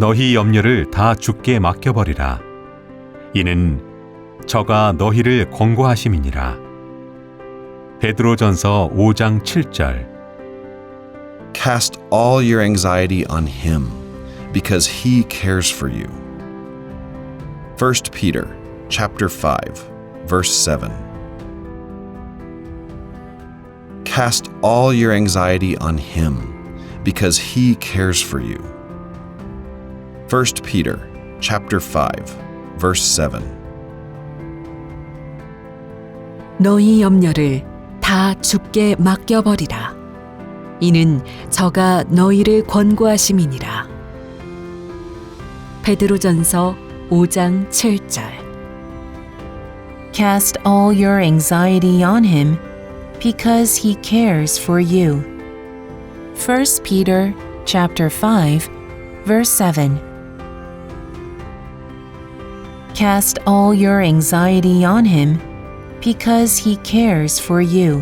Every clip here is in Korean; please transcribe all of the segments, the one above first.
너희 염려를 다 주께 맡겨버리라. 이는 저가 너희를 권고하심이니라. 베드로전서 5장 7절. Cast all your anxiety on him because he cares for you. 1 Peter chapter 5 verse 7 Cast all your anxiety on him because he cares for you. 1 Peter chapter 5 verse 7 너희 염려를 다 주께 맡겨 버리라. 이는 저가 너희를 권고하심이니라. 베드로전서 5장 7절. Cast all your anxiety on him because he cares for you. 1 Peter chapter 5 verse 7 Cast all your anxiety on him because he cares for you.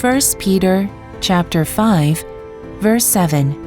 1 Peter chapter 5 verse 7